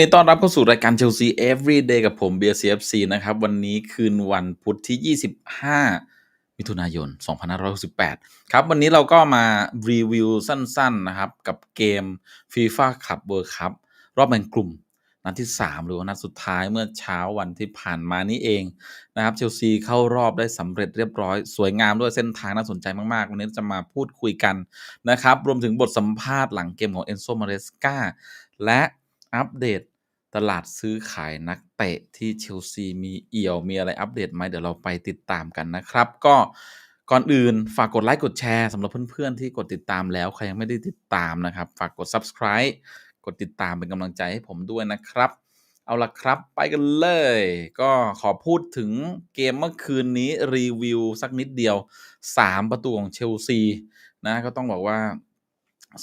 นดีต้อนรับเข้าสู่รายการเชลซี Everyday กับผมเบียร์ CFC นะครับ วันนี้คืนวันพุธที่ 25 มิถุนายน 2568 ครับ วันนี้เราก็มารีวิวสั้นๆนะครับ กับเกม FIFA Club World Cup รอบแบ่งกลุ่ม นัดที่ 3 หรือว่านัดสุดท้ายเมื่อเช้าวันที่ผ่านมานี้เองนะครับเชลซีเข้ารอบได้สำเร็จเรียบร้อย สวยงามด้วยเส้นทางน่าสนใจมากๆ วันนี้จะมาพูดคุยกันนะครับ รวมถึงบทสัมภาษณ์หลังเกมของเอนโซมาเรสกาและอัปเดต ตลาดซื้อขายนักเตะที่เชลซีมีเอี่ยวมีอะไรอัปเดตไหมเดี๋ยวเราไปติดตามกันนะครับ ก็ก่อนอื่นฝากกดไลค์กดแชร์สำหรับเพื่อนๆที่กดติดตามแล้ว ใครยังไม่ได้ติดตามนะครับ ฝากกด subscribe กดติดตามเป็นกำลังใจให้ผมด้วยนะครับ เอาละครับไปกันเลย ก็ขอพูดถึงเกมเมื่อคืนนี้รีวิวสักนิดเดียว 3 ประตูของเชลซีนะก็ต้องบอกว่า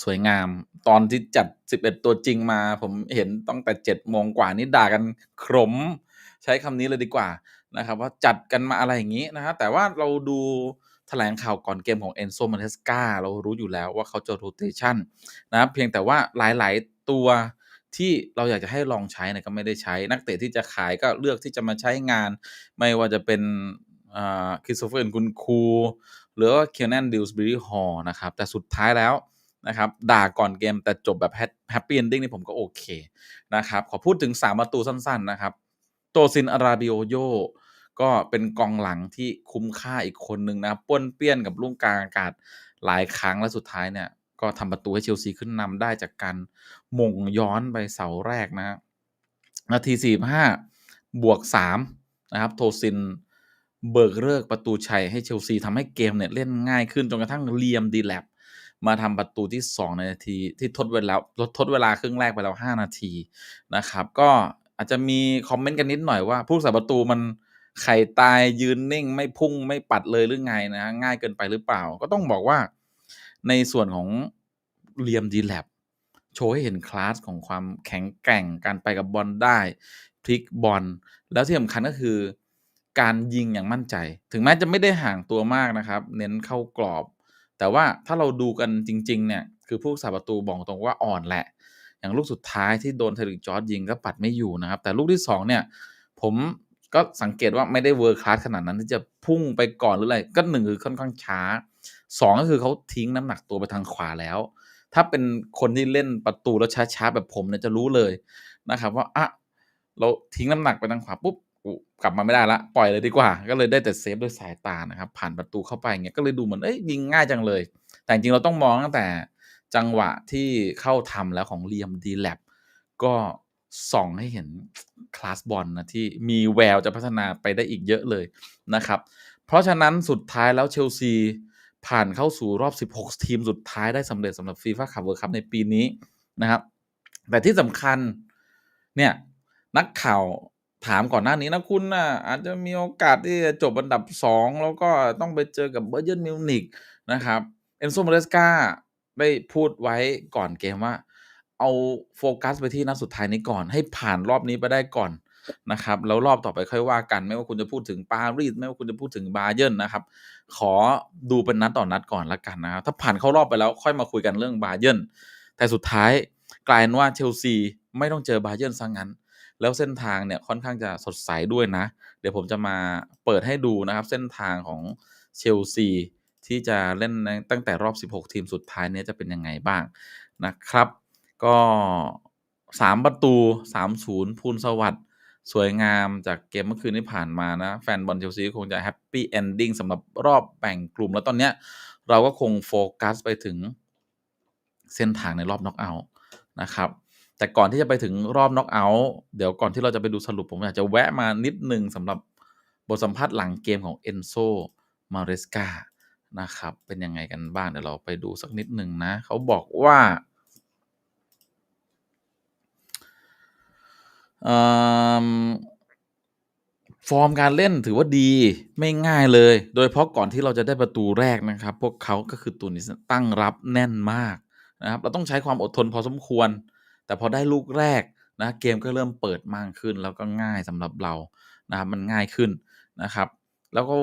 สวยงาม ตอนที่จัด 11 ตัวจริงมา ผมเห็นตั้งแต่7โมงกว่านี่ด่ากันขมใช้คำนี้เลยดีกว่านะครับว่าจัดกันมาอะไรอย่างงี้นะครับแต่ว่าเราดูแถลงข่าวก่อนเกมของ Enzo Maresca เรารู้อยู่แล้วว่าเขาจะ rotation นะเพียงแต่ว่าหลาย ๆ ตัวที่เราอยากจะให้ลองใช้เนี่ยก็ไม่ได้ใช้ นักเตะที่จะขายก็เลือกที่จะมาใช้งาน ไม่ว่าจะเป็นอ่า Christopher Nkunku หรือว่า Kenan Dewsbury Hall นะครับ แต่สุดท้ายแล้ว นะครับด่าก่อนเกมแต่จบแบบแฮปปี้เอนดิ้งนี่ผมก็โอเคนะครับขอพูดถึง 3 ประตูสั้นๆนะครับ โตซินอาราบิโอโยก็เป็นกองหลังที่คุ้มค่าอีกคนหนึ่งนะครับป้วนเปี้ยนกับลูกกลางอากาศหลายครั้งและสุดท้ายเนี่ย ก็ทำประตูให้เชลซีขึ้นนำได้จากการมงย้อนไปเสาแรกนะฮะนาที 45 บวก 3 นะครับ โทซินเบิกเลิกประตูชัยให้เชลซีทำให้เกมเนี่ยเล่นง่ายขึ้นจนกระทั่งเลียมดีแลบ มาทำประตูที่ 2 ในนาทีที่ทดเวลาลดทดเวลาครึ่งแรกไปแล้ว 5 นาทีนะครับ ก็อาจจะมีคอมเมนต์กันนิดหน่อยว่าผู้รักษาประตูมันไข่ตายยืนนิ่ง ไม่พุ่งไม่ปัดเลยหรือไงนะง่ายเกินไปหรือเปล่า ก็ต้องบอกว่าในส่วนของเลียมดีแลบโชว์ให้เห็นคลาสของความแข็งแกร่งการไปกับบอลได้พลิกบอลแล้วที่สำคัญก็คือการยิงอย่างมั่นใจ ถึงแม้จะไม่ได้ห่างตัวมากนะครับ เน้นเข้ากรอบ แต่ว่าถ้าเราดูกันจริง ๆ เนี่ย คือผู้รักษาประตูบอกตรงว่าอ่อนแหละ อย่างลูกสุดท้ายที่โดนเทริกจอร์ดยิงก็ปัดไม่อยู่นะครับ แต่ลูกที่ 2 เนี่ย ผมก็สังเกตว่าไม่ได้เวอร์คลาสขนาดนั้นที่จะพุ่งไปก่อนหรืออะไร ก็หนึ่งคือค่อนข้างช้า 2 ก็คือเขาทิ้งน้ำหนักตัวไปทางขวาแล้ว ถ้าเป็นคนที่เล่นประตูแล้วช้าๆแบบผมเนี่ยจะรู้เลยนะครับ ว่าอะเราทิ้งน้ำหนักไปทางขวาปุ๊บ กลับมาไม่ได้ละปล่อยเลยดีกว่า ก็เลยได้แต่เซฟด้วยสายตานะครับ ผ่านประตูเข้าไปเงี้ยก็เลยดูเหมือนเอ้ยยิงง่ายจังเลย แต่จริงเราต้องมองตั้งแต่จังหวะที่เข้าทำแล้วของเลียมดีแลบก็ส่องให้เห็นคลาสบอลนะที่มีแววจะพัฒนาไปได้อีกเยอะเลยนะครับ เพราะฉะนั้นสุดท้ายแล้วเชลซีผ่านเข้าสู่รอบ 16 ทีมสุดท้ายได้สำเร็จสำหรับฟีฟ่าคัพเวิร์คัพในปีนี้นะครับ แต่ที่สำคัญเนี่ยนักข่าว ถามก่อนหน้านี้นะคุณนะอาจจะมีโอกาสที่จะจบอันดับ 2 แล้วก็ต้องไปเจอกับเบอร์เยนมิวนิกนะครับเอนโซมเรสกาได้พูดไว้ก่อนเกมว่า เอาโฟกัสไปที่นัดสุดท้ายนี้ก่อน ให้ผ่านรอบนี้ไปได้ก่อนนะครับ แล้วรอบต่อไปค่อยว่ากัน ไม่ว่าคุณจะพูดถึงปารีสไม่ว่าคุณจะพูดถึงบาเยิร์นนะครับ ขอดูเป็นนัดต่อนัดก่อนละกันนะครับ ถ้าผ่านเข้ารอบไปแล้วค่อยมาคุยกันเรื่องบาเยิร์นแต่สุดท้ายกลายเป็นว่าเชลซีไม่ต้องเจอบาเยิร์นซะงั้น แล้วเส้นทางเนี่ยค่อนข้างจะสดใสด้วยนะ เดี๋ยวผมจะมาเปิดให้ดูนะครับ เส้นทางของเชลซีที่จะเล่นตั้งแต่รอบ 16 ทีมสุดท้ายเนี้จะเป็นยังไงบ้างนะครับ ก็ 3 ประตู 3-0 พูนสวัสด์สวยงามจากเกมเมื่อคืนที่ผ่านมานะ แฟนบอลเชลซีคงจะแฮปปี้เอนดิ้งสำหรับรอบแบ่งกลุ่ม แล้วตอนเนี้ยเราก็คงโฟกัสไปถึงเส้นทางในรอบน็อกเอาท์นะครับ แต่ก่อนที่จะไปถึงรอบน็อกเอาท์เดี๋ยวก่อนที่เราจะไปดูสรุปผมอยากจะแวะมานิดหนึ่งสำหรับบทสัมภาษณ์หลังเกมของเอนโซมาเรสกานะครับ เป็นยังไงกันบ้าง เดี๋ยวเราไปดูสักนิดหนึ่งนะ เขาบอกว่าฟอร์มการเล่นถือว่าดีไม่ง่ายเลย โดยเฉพาะก่อนที่เราจะได้ประตูแรกนะครับ พวกเขาก็คือตูนิสตั้งรับแน่นมากนะครับ เราต้องใช้ความอดทนพอสมควร แต่พอได้ลูกแรกนะเกมก็เริ่มเปิดมากขึ้น แล้วก็ง่ายสำหรับเรานะครับมันง่ายขึ้นนะครับ แล้วก็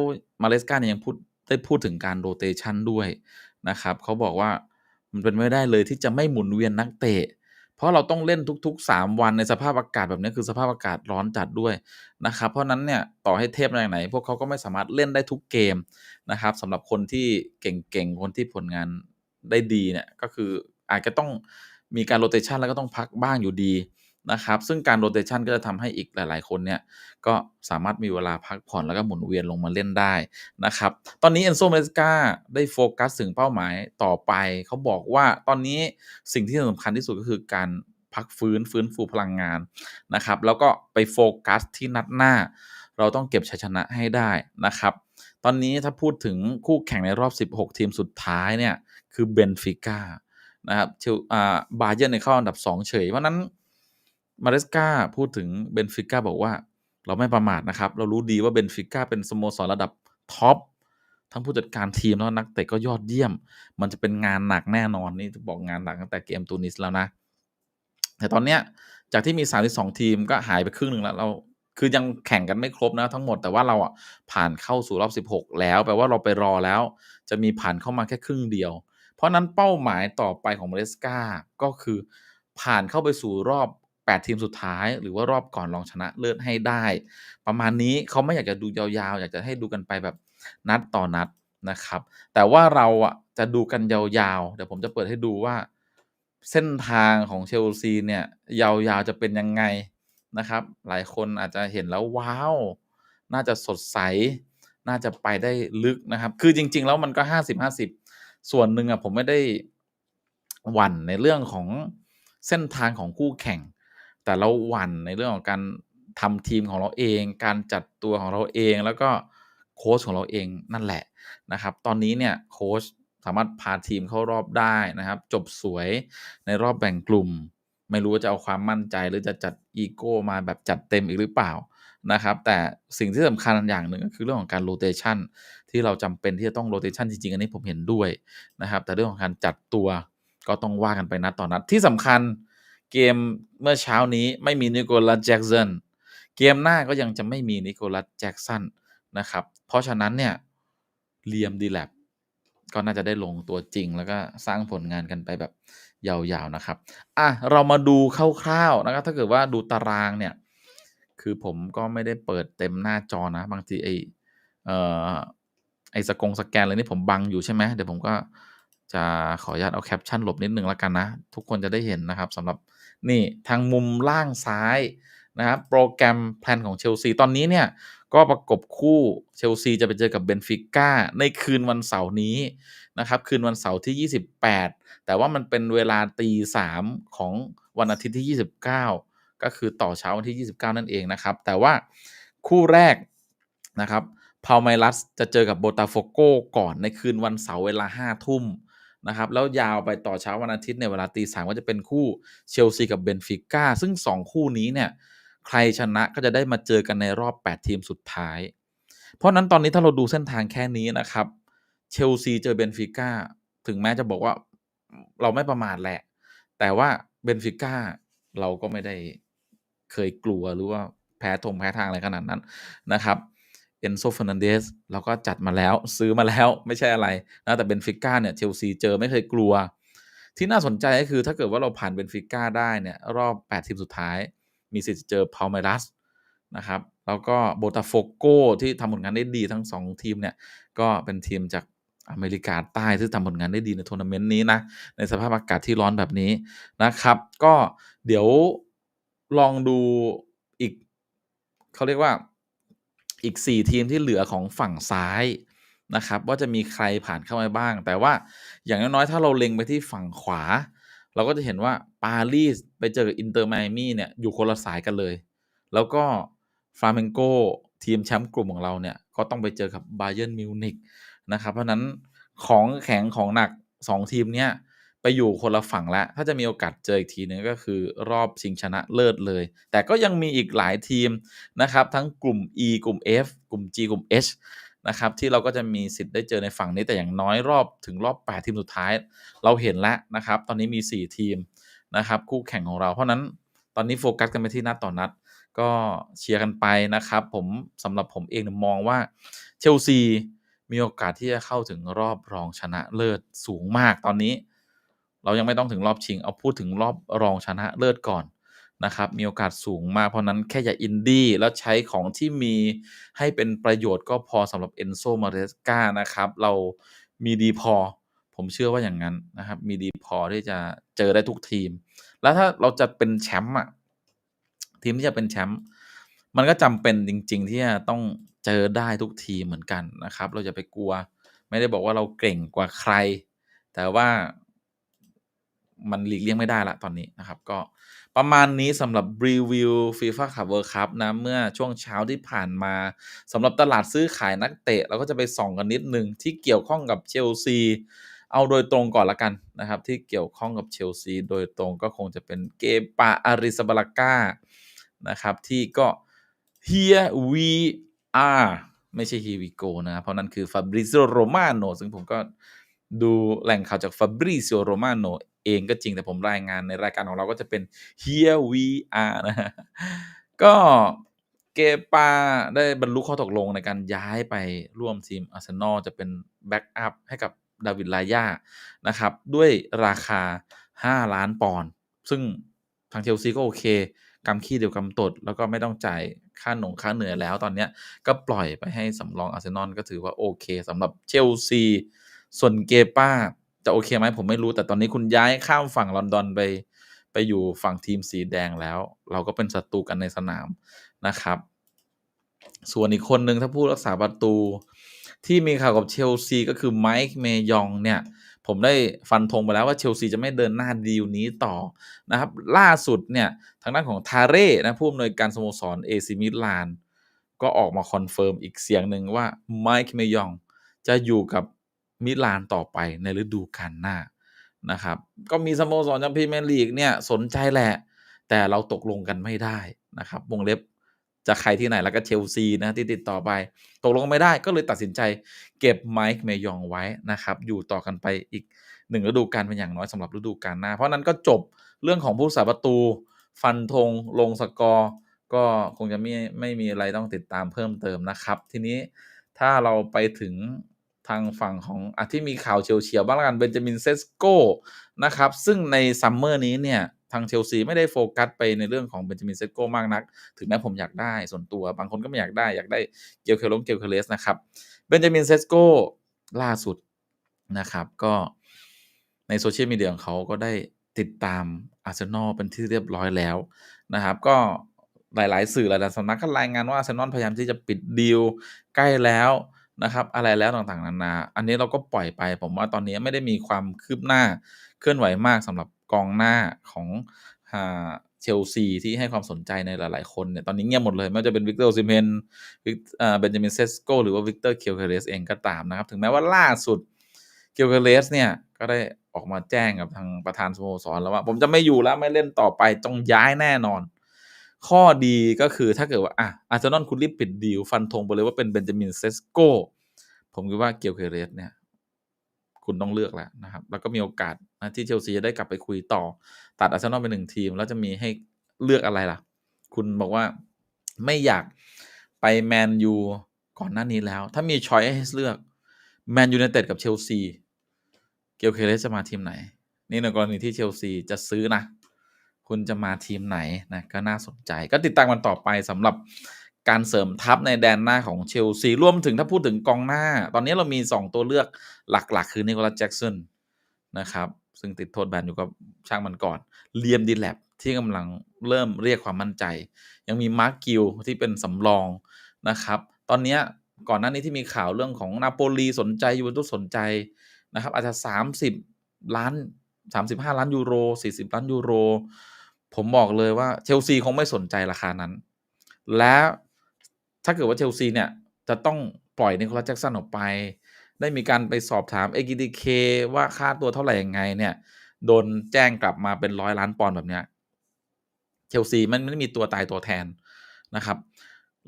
มาเลสกาเนี่ยยังพูดได้พูดถึงการโรเตชันด้วยนะครับเขาบอกว่ามันเป็นไม่ได้เลยที่จะไม่หมุนเวียนนักเตะ เพราะเราต้องเล่นทุก ๆ 3 วันในสภาพอากาศแบบนี้คือสภาพอากาศร้อนจัดด้วยนะครับ เพราะนั้นเนี่ยต่อให้เทพมาจากไหน พวกเขาก็ไม่สามารถเล่นได้ทุกเกมนะครับสำหรับคนที่เก่งๆคนที่ผลงานได้ดีเนี่ยก็คืออาจจะต้อง มีการโรเตชันแล้วก็ต้องพักบ้างอยู่ดีนะครับ ซึ่งการโรเตชันก็จะทำให้อีกหลาย ๆ คนเนี่ย ก็สามารถมีเวลาพักผ่อนแล้วก็หมุนเวียนลงมาเล่นได้นะครับ ตอนนี้เอนโซเมสกาได้โฟกัสถึงเป้าหมายต่อไป เขาบอกว่าตอนนี้สิ่งที่สำคัญที่สุดก็คือการพักฟื้นฟื้นฟูพลังงานนะครับ แล้วก็ไปโฟกัสที่นัดหน้า เราต้องเก็บชัยชนะให้ได้นะครับ ตอนนี้ถ้าพูดถึงคู่แข่งในรอบ 16 ทีมสุดท้ายเนี่ย คือเบนฟิก้า นะครับเชลอ่าบาเยอร์ในเข้าอันดับ 2 เฉย เพราะนั้นมาเรสกาพูดถึงเบนฟิก้าบอกว่า เราไม่ประมาทนะครับ เรารู้ดีว่าเบนฟิก้าเป็นสโมสรระดับท็อปทั้งผู้จัดการทีมแล้วนักเตะก็ยอดเยี่ยม มันจะเป็นงานหนักแน่นอนนี่บอกงานหนักตั้งแต่เกมตูนิสแล้วนะ แต่ตอนเนี้ยจากที่มี 32 ทีมก็หายไปครึ่งหนึ่งแล้วเราคือยังแข่งกันไม่ครบนะทั้งหมดแต่ว่าเราอะผ่านเข้าสู่รอบ 16 แล้วแปลว่าเราไปรอแล้ว จะมีผ่านเข้ามาแค่ครึ่งเดียว เพราะนั้นเป้าหมายต่อไปของมาเลสกาก็คือผ่านเข้าไปสู่รอบ 8 ทีมสุดท้าย หรือว่ารอบก่อนรองชนะเลิศให้ได้ ประมาณนี้เขาไม่อยากจะดูยาวๆ อยากจะให้ดูกันไปแบบนัดต่อนัดนะครับ แต่ว่าเราอะจะดูกันยาวๆ เดี๋ยวผมจะเปิดให้ดูว่า เส้นทางของเชลซีเนี่ยยาวๆจะเป็นยังไงนะครับ หลายคนอาจจะเห็นแล้วว้าว น่าจะสดใส น่าจะไปได้ลึกนะครับ คือจริง ๆ แล้วมันก็ 50-50 ส่วนหนึ่งอะผมไม่ได้หวั่นในเรื่องของเส้นทางของคู่แข่ง แต่เราหวั่นในเรื่องของการทำทีมของเราเอง การจัดตัวของเราเอง แล้วก็โค้ชของเราเองนั่นแหละนะครับ ตอนนี้เนี่ยโค้ชสามารถพาทีมเข้ารอบได้นะครับ จบสวยในรอบแบ่งกลุ่ม ไม่รู้ว่าจะเอาความมั่นใจหรือจะจัดอีโก้มาแบบจัดเต็มอีกหรือเปล่า นะครับ แต่สิ่งที่สำคัญอย่างหนึ่งก็คือเรื่องของการโรเตชันที่เราจำเป็นที่จะต้องโรเตชันจริงๆ อันนี้ผมเห็นด้วยนะครับ แต่เรื่องของการจัดตัวก็ต้องว่ากันไปนัดต่อนัดที่สำคัญเกมเมื่อเช้านี้ไม่มีนิโคลัสแจ็กสันเกมหน้าก็ยังจะไม่มีนิโคลัสแจ็กสันนะครับ เพราะฉะนั้นเนี่ยเลียมดีแลบก็น่าจะได้ลงตัวจริง แล้วก็สร้างผลงานกันไปแบบยาวๆนะครับ อะ เรามาดูคร่าวๆนะครับ ถ้าเกิดว่าดูตารางเนี่ย คือผมก็ไม่ได้เปิดเต็มหน้าจอนะ บางทีไอเอ่อไอสกงสแกนอะไรนี่ผมบังอยู่ใช่ไหมเดี๋ยวผมก็จะขออนุญาตเอาแคปชั่นหลบนิดนึงแล้วกันนะ ทุกคนจะได้เห็นนะครับสำหรับนี่ทางมุมล่างซ้ายนะครับโปรแกรมแพลนของเชลซีตอนนี้เนี่ยก็ประกบคู่เชลซีจะไปเจอกับเบนฟิก้าในคืนวันเสาร์นี้นะครับคืนวันเสาร์ที่ 28 แต่ว่ามันเป็นเวลาตีสามของวันอาทิตย์ที่ 29 ก็คือต่อเช้าวันที่ 29 นั่นเองนะครับ แต่ว่าคู่แรกนะครับพาวไมลัสจะเจอกับโบตาโฟโกก่อนในคืนวันเสาร์เวลา 5 ทุ่มนะครับแล้วยาวไปต่อเช้าวันอาทิตย์ในเวลาตีสามก็จะเป็นคู่เชลซีกับเบนฟิก้าซึ่ง 2 คู่นี้เนี่ยใครชนะก็จะได้มาเจอกันในรอบ 8 ทีมสุดท้าย เพราะนั้นตอนนี้ถ้าเราดูเส้นทางแค่นี้นะครับเชลซีเจอเบนฟิก้าถึงแม้จะบอกว่าเราไม่ประมาทแหละ แต่ว่าเบนฟิก้าเราก็ไม่ได้ เคยกลัวหรือว่าแพ้ทงแพ้ทางอะไรขนาดนั้นนะครับเอนโซฟร์นันเดสเราก็จัดมาแล้วซื้อมาแล้วไม่ใช่อะไรนะแต่เบนฟิก้าเนี่ยเชลซีเจอไม่เคยกลัว ที่น่าสนใจก็คือถ้าเกิดว่าเราผ่านเบนฟิก้าได้เนี่ยรอบ8ทีมสุดท้าย มีสิทธิ์เจอพาเมรัสนะครับแล้วก็โบตาโฟโกที่ทำผลงานได้ดีทั้ง 2 ทีมเนี่ยก็เป็นทีมจากอเมริกาใต้ที่ทำผลงานได้ดีในทัวร์นาเมนต์นี้นะในสภาพอากาศที่ร้อนแบบนี้นะครับ ก็เดี๋ยว ลองดูอีกเขาเรียกว่าอีก 4 ทีมที่เหลือของฝั่งซ้ายนะครับ ว่าจะมีใครผ่านเข้ามาบ้าง แต่ว่าอย่างน้อยๆถ้าเราเล็งไปที่ฝั่งขวา เราก็จะเห็นว่าปารีสไปเจอกับอินเตอร์ไมอามี่เนี่ยอยู่คนละสายกันเลย แล้วก็ฟลาเมงโกทีมแชมป์กลุ่มของเราเนี่ยก็ต้องไปเจอกับบาเยิร์นมิวนิกนะครับ เพราะนั้นของแข็งของหนัก 2 ทีมเนี้ย ไปอยู่คนละฝั่งแล้วถ้าจะมีโอกาสเจออีกทีนึงก็คือรอบชิงชนะเลิศเลย แต่ก็ยังมีอีกหลายทีมนะครับ ทั้งกลุ่ม E กลุ่ม F กลุ่ม G กลุ่ม H นะครับที่เราก็จะมีสิทธิ์ได้เจอในฝั่งนี้แต่อย่างน้อยรอบถึงรอบ 8 ทีมสุดท้าย เราเห็นแล้วนะครับ ตอนนี้มี 4 ทีมนะครับ คู่แข่งของเรา เพราะนั้นตอนนี้โฟกัสกันไปที่นัดต่อนัด ก็เชียร์กันไปนะครับ ผมสำหรับผมเองมองว่าเชลซีมีโอกาสที่จะเข้าถึงรอบรองชนะเลิศสูงมากตอนนี้ เรายังไม่ต้องถึงรอบชิง เอาพูดถึงรอบรองชนะเลิศก่อนนะครับ มีโอกาสสูงมากเพราะนั้นแค่อย่าอินดี้แล้วใช้ของที่มีให้เป็นประโยชน์ก็พอสำหรับ Enzo Maresca นะครับ เรามีดีพอ ผมเชื่อว่าอย่างนั้นนะครับ มีดีพอที่จะเจอได้ทุกทีม แล้วถ้าเราจะเป็นแชมป์อะทีมที่จะเป็นแชมป์มันก็จำเป็นจริง ๆ ที่จะต้องเจอได้ทุกทีเหมือนกันนะครับ เราจะไปกลัว ไม่ได้บอกว่าเราเก่งกว่าใคร แต่ว่า มันหลีกเลี่ยงไม่ได้ล้วตอนนี้นะครับ ก็ประมาณนี้สำหรับรีวิว FIFA Club World Cup นะ เมื่อช่วงเช้าที่ผ่านมาสำหรับตลาดซื้อขายนักเตะ เราก็จะไปส่องกันนิดหนึ่งที่เกี่ยวข้องกับเชลซีเอาโดยตรงก่อนล้วกันนะครับ ที่เกี่ยวข้องกับเชลซีโดยตรงก็คงจะเป็นเกปาอาริซาบาลาก้านะครับที่ก็ here we are ไม่ใช่ here we go นะเพราะนั่นคือ Fabrizio Romano ซึ่งผมก็ดูแหล่งข่าวจาก Fabrizio Romano เองก็จริงแต่ผมรายงานในรายการของเราก็จะเป็น here we are นะฮะก็เกปาได้บรรลุข้อตกลงในการย้ายไปร่วมทีมอาร์เซนอลจะเป็นแบ็กอัพให้กับดาวิดลายานะครับ ด้วยราคา 5 ล้านปอนด์ซึ่งทางเชลซีก็โอเค กำขี้เดียวกำตด แล้วก็ไม่ต้องจ่ายค่าหนงค่าเหนื่อยแล้วตอนนี้ก็ปล่อยไปให้สำรองอาร์เซนอลก็ถือว่าโอเคสำหรับเชลซี ส่วนเกปา จะโอเคไหมผมไม่รู้แต่ตอนนี้คุณย้ายข้ามฝั่งลอนดอนไป ไปอยู่ฝั่งทีมสีแดงแล้ว เราก็เป็นศัตรูกันในสนามนะครับ ส่วนอีกคนหนึ่งถ้าผู้รักษาประตู ที่มีข่าวกับเชลซีก็คือไมค์เมยองเนี่ย ผมได้ฟันธงไปแล้วว่าเชลซีจะไม่เดินหน้าดีลนี้ต่อนะครับ ล่าสุดเนี่ย ทางด้านของทาเร่นะผู้อำนวยการสโมสรเอซิมิลานก็ออกมาคอนเฟิร์มอีกเสียงหนึ่งว่าไมค์เมยองจะอยู่กับ มิลานต่อไปในฤดูกาลหน้านะครับ ก็มีสโมสรจากพรีเมียร์ลีกเนี่ยสนใจแหละ แต่เราตกลงกันไม่ได้นะครับวงเล็บจะใครที่ไหนแล้วก็เชลซีนะที่ติดต่อไป ตกลงไม่ได้ก็เลยตัดสินใจเก็บไมค์เมยองไว้นะครับ อยู่ต่อกันไปอีกหนึ่งฤดูกาลเป็นอย่างน้อยสำหรับฤดูกาลหน้า เพราะนั้นก็จบเรื่องของผู้สาประตู ฟันธงลงสกอร์ก็คงจะไม่ไม่มีอะไรต้องติดตามเพิ่มเติมนะครับ ทีนี้ถ้าเราไปถึง ทางฝั่งของอที่มีข่าวเฉียวๆบ้างละกันเบนจามินเซสโก้นะครับ ซึ่งในซัมเมอร์นี้เนี่ยทางเชลซีไม่ได้โฟกัสไปในเรื่องของเบนจามินเซสโก้มากนัก ถึงแม้ผมอยากได้ส่วนตัวบางคนก็ไม่อยากได้อยากได้เกียวเคลงเกียวเคเลสนะครับเบนจามินเซสโก้ล่าสุดนะครับก็ในโซเชียลมีเดียของเขาก็ได้ติดตามอาร์เซนอลเป็นที่เรียบร้อยแล้วนะครับก็หลาย ๆ สื่อหลายๆสำนักก็รายงานว่าอาร์เซนอลพยายามที่จะปิดดีลใกล้แล้ว นะครับอะไรแล้วต่างๆนานา อันนี้เราก็ปล่อยไป ผมว่าตอนนี้ไม่ได้มีความคืบหน้าเคลื่อนไหวมากสำหรับกองหน้าของเชลซีที่ให้ความสนใจในหลาย ๆ คนเนี่ยตอนนี้เงียบหมดเลย ไม่ว่าจะเป็นวิกเตอร์ซิเมนวิกเบนจามินเซสโกหรือว่าวิกเตอร์เคียวเคเรสเองก็ตามนะครับ ถึงแม้ว่าล่าสุดเคียวเคเรสเนี่ยก็ได้ออกมาแจ้งกับทางประธานสโมสรแล้วว่า ผมจะไม่อยู่แล้วไม่เล่นต่อไปต้องย้ายแน่นอน ข้อดีก็คือถ้าเกิดว่าอะอาร์เซนอลคุณรีบปิดดีลฟันธงไปเลยว่าเป็นเบนจามินเซสโกผมคิดว่าเกียวเคเรสเนี่ย คุณต้องเลือกแล้วนะครับ แล้วก็มีโอกาสนะที่เชลซีจะได้กลับไปคุยต่อ ตัดอาร์เซนอลเป็นหนึ่งทีม แล้วจะมีให้เลือกอะไรล่ะ คุณบอกว่าไม่อยากไปแมนยูก่อนหน้านี้แล้ว ถ้ามีชอยให้เลือกแมนยูไนเต็ดกับเชลซีเกียวเคเรสจะมาทีมไหน นี่ในกรณีที่เชลซีจะซื้อนะ คุณจะมาทีมไหนนะก็น่าสนใจ ก็ติดตามกันต่อไปสำหรับการเสริมทัพในแดนหน้าของเชลซีรวมถึงถ้าพูดถึงกองหน้า ตอนนี้เรามี 2 ตัวเลือกหลักๆ คือนิโคลัสแจ็กสันนะครับ ซึ่งติดโทษแบนอยู่กับช่างมันก่อนเลียมดีแลบที่กำลังเริ่มเรียกความมั่นใจ ยังมีมาร์กกิลที่เป็นสำรองนะครับ ตอนนี้ก่อนหน้านี้ที่มีข่าวเรื่องของนาโปลีสนใจยูเวนตุสสนใจนะครับ อาจจะ 30 ล้าน 35 ล้านยูโร 40 ล้านยูโร ผมบอกเลยว่าเชลซีคงไม่สนใจราคานั้น และถ้าเกิดว่าเชลซีเนี่ย จะต้องปล่อยนิโคลัสแจ็กสันออกไป ได้มีการไปสอบถามเอกิติเคว่าค่าตัวเท่าไหร่ยังไงเนี่ย โดนแจ้งกลับมาเป็นร้อยล้านปอนด์แบบเนี้ยเชลซีมันไม่มีตัวตายตัวแทนนะครับ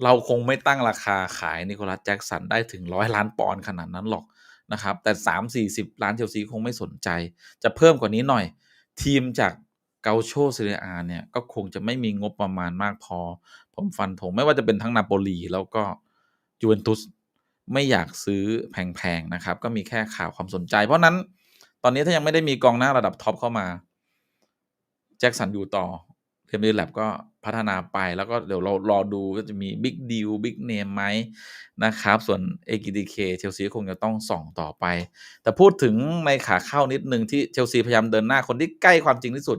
เราคงไม่ตั้งราคาขายนิโคลัสแจ็กสันได้ถึงร้อยล้านปอนด์ขนาดนั้นหรอกนะครับ แต่สามสี่สิบล้านเชลซีคงไม่สนใจ จะเพิ่มกว่านี้หน่อย ทีมจาก เกาโชเซเรียอาเนี่ยก็คงจะไม่มีงบประมาณมากพอ ผมฟันธงไม่ว่าจะเป็นทั้งนาโปลีแล้วก็ยูเวนตุสไม่อยากซื้อแพงๆนะครับ ก็มีแค่ข่าวความสนใจ เพราะนั้นตอนนี้ถ้ายังไม่ได้มีกองหน้าระดับท็อปเข้ามาแจ็คสันอยู่ต่อเทมเบอร์แลบก็พัฒนาไปแล้วก็เดี๋ยวเรารอดูก็จะมีบิ๊กดีลบิ๊กเนมไหมนะครับ ส่วน AGDK เชลซีคงจะต้องส่องต่อไป แต่พูดถึงในขาเข้านิดนึงที่เชลซีพยายามเดินหน้าคนที่ใกล้ความจริงที่สุด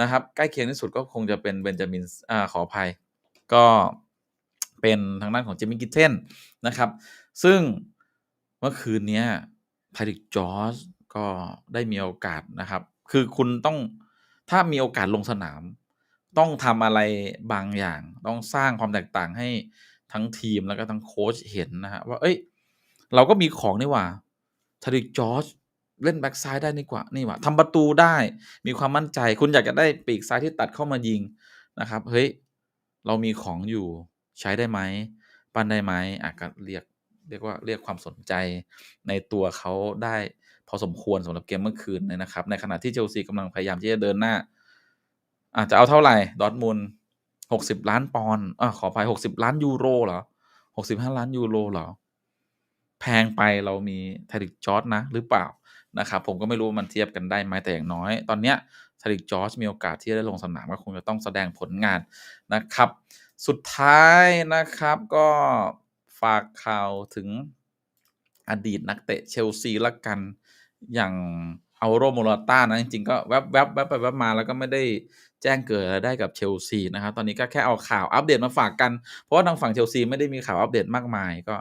นะครับใกล้เคียงที่สุดก็คงจะเป็นเบนจามินอ่าขออภัย ก็เป็นทางด้านของเจมี่กิเทนนะครับ ซึ่งเมื่อคืนนี้ไพริกจอร์จก็ได้มีโอกาสนะครับ คือคุณต้องถ้ามีโอกาสลงสนาม ต้องทำอะไรบางอย่าง ต้องสร้างความแตกต่างให้ทั้งทีมแล้วก็ทั้งโค้ชเห็นนะฮะว่า เอ้ย เราก็มีของนี่ว่าทาริกจอร์จ เล่นแบ็กซ้ายได้นี่กว่านี่หว่าทำประตูได้มีความมั่นใจ คุณอยากจะได้ปีกซ้ายที่ตัดเข้ามายิงนะครับเฮ้ยเรามีของอยู่ใช้ได้ไหมปั้นได้ไหมอาจจะเรียกเรียกว่าเรียกความสนใจในตัวเขาได้พอสมควรสำหรับเกมเมื่อคืนเลยนะครับ ในขณะที่เชลซีกำลังพยายามที่จะเดินหน้า อาจจะเอาเท่าไหร่ดอทมุนหกสิบล้านปอนด์อ่าขอไปหกสิบล้านยูโรเหรอหกสิบห้าล้านยูโรเหรอ แพงไปเรามีไทริกจอร์จนะ หรือเปล่า นะครับผมก็ไม่รู้ว่ามันเทียบกันได้ไหมแต่อย่างน้อย ตอนเนี้ยไทริกจอร์จมีโอกาสที่จะได้ลงสนามก็คงจะต้องแสดงผลงานนะครับ สุดท้ายนะครับก็ฝากข่าวถึงอดีตนักเตะเชลซีละกันอย่างเอาโรโมราต้านะจริงๆก็แวบๆแวบไปแวบมาแล้วก็ไม่ได้แจ้งเกิดอะไรได้กับเชลซีนะครับ ตอนนี้ก็แค่เอาข่าวอัปเดตมาฝากกัน เพราะว่าทางฝั่งเชลซีไม่ได้มีข่าวอัปเดตมากมายก็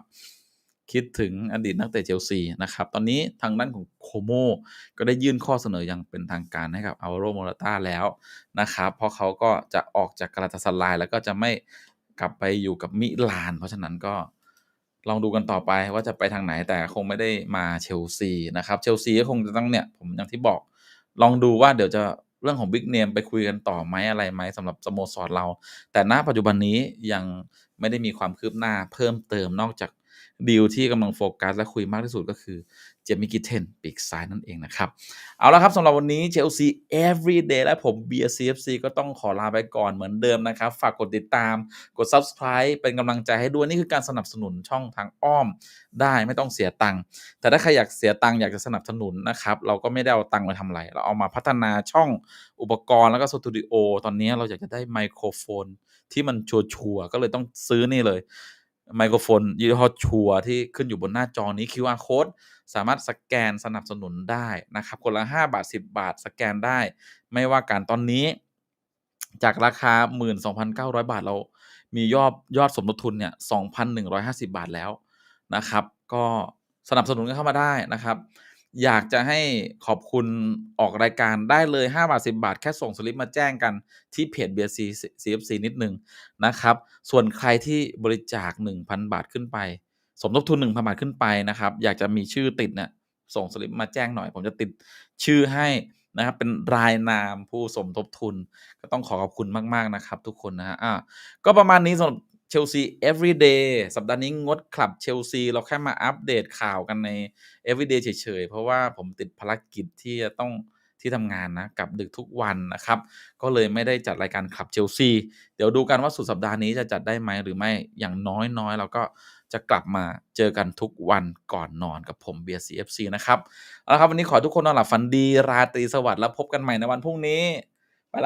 คิดถึงอดีตนักเตะเชลซีนะครับ ตอนนี้ทางด้านของโคโมก็ได้ยื่นข้อเสนออย่างเป็นทางการให้กับอัลโรโมราต้าแล้วนะครับ เพราะเขาก็จะออกจากกาลาตาสลาย แล้วก็จะไม่กลับไปอยู่กับมิลาน เพราะฉะนั้นก็ลองดูกันต่อไปว่าจะไปทางไหนแต่คงไม่ได้มาเชลซีนะครับ เชลซีก็คงจะต้องเนี่ย ผมอย่างที่บอกลองดูว่าเดี๋ยวจะเรื่องของบิ๊กเนมไปคุยกันต่อไหมอะไรไหมสำหรับสโมสรเรา แต่ณปัจจุบันนี้ยังไม่ได้มีความคืบหน้าเพิ่มเติมนอกจาก ดีลที่กำลังโฟกัสและคุยมากที่สุดก็คือเจมี่กิเทนปีกซ้ายนั่นเองนะครับ เอาละครับสำหรับวันนี้เชลซี everyday และผมเบียร์ CFC ก็ต้องขอลาไปก่อนเหมือนเดิมนะครับ ฝากกดติดตามกด subscribe เป็นกำลังใจให้ด้วย นี่คือการสนับสนุนช่องทางอ้อมได้ไม่ต้องเสียตังค์แต่ถ้าใครอยากเสียตังค์อยากจะสนับสนุนนะครับ เราก็ไม่ได้เอาตังค์ไปทำอะไร เราเอามาพัฒนาช่องอุปกรณ์แล้วก็สตูดิโอตอนนี้เราอยากจะได้ไมโครโฟนที่มันชัวร์ๆก็เลยต้องซื้อนี่เลย ไมโครโฟนยี่ห้อชัวร์ที่ขึ้นอยู่บนหน้าจอนี้ QR code สามารถสแกนสนับสนุนได้นะครับ คนละ 5 บาท 10 บาท สแกนได้ ไม่ว่าการตอนนี้ จากราคา 12,900 บาทเรา มียอดยอดสมทบทุนเนี่ย 2,150 บาทแล้วนะครับ ก็สนับสนุนกันเข้ามาได้นะครับ อยากจะให้ขอบคุณออกรายการได้เลย 5 บาท 10 บาท แค่ส่งสลิปมาแจ้งกันที่เพจ BC CFC นิดหนึ่งนะครับ ส่วนใครที่บริจาค 1,000 บาทขึ้นไป สมทบทุน 1,000 บาทขึ้นไปนะครับ อยากจะมีชื่อติดเนี่ยส่งสลิปมาแจ้งหน่อย ผมจะติดชื่อให้นะครับเป็นรายนามผู้สมทบทุน ก็ต้องขอขอบคุณมาก ๆ นะครับ ทุกคนนะฮะอ่าก็ประมาณนี้สำหรับ เชลซี everyday สัปดาห์นี้งดคลับเชลซี เราแค่มาอัปเดตข่าวกันใน everyday เฉยๆ เพราะว่าผมติดภารกิจที่จะต้องที่ทำงานนะกลับดึกทุกวันนะครับ ก็เลยไม่ได้จัดรายการคลับเชลซี เดี๋ยวดูกันว่าสุดสัปดาห์นี้จะจัดได้ไหมหรือไม่อย่างน้อยๆเราก็จะกลับมาเจอกันทุกวันก่อนนอนกับผมเบียร์ CFC นะครับเอาละครับวันนี้ขอให้ทุกคนนอนหลับฝันดีราตรีสวัสดิ์แล้วพบกันใหม่ในวันพรุ่งนี้